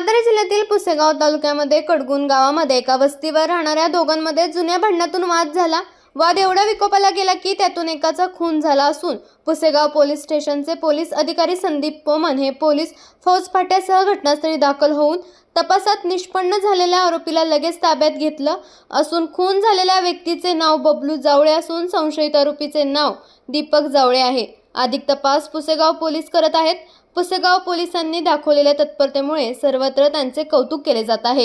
सातारा जिल्ह्यातील पुसेगाव तालुक्यामध्ये कडगुण गावामध्ये एका वस्तीवर राहणाऱ्या दोघांमध्ये जुन्या भांडणातून वाद झाला. वाद एवढा विकोपाला गेला की त्यातून एकाचा खून झाला असून पुसेगाव पोलीस स्टेशनचे पोलीस अधिकारी संदीप पोमन हे पोलीस फौजफाट्यासह घटनास्थळी दाखल होऊन तपासात निष्पन्न झालेल्या आरोपीला लगेच ताब्यात घेतलं असून खून झालेल्या व्यक्तीचे नाव बबलू जावळे असून संशयित आरोपीचे नाव दीपक जावळे आहे. अधिक तपास पुसेगाव पोलीस करत आहेत. पुसेगाव पोलिसांनी दाखवलेल्या तत्परतेमुळे सर्वत्र त्यांचे कौतुक केले जात आहे.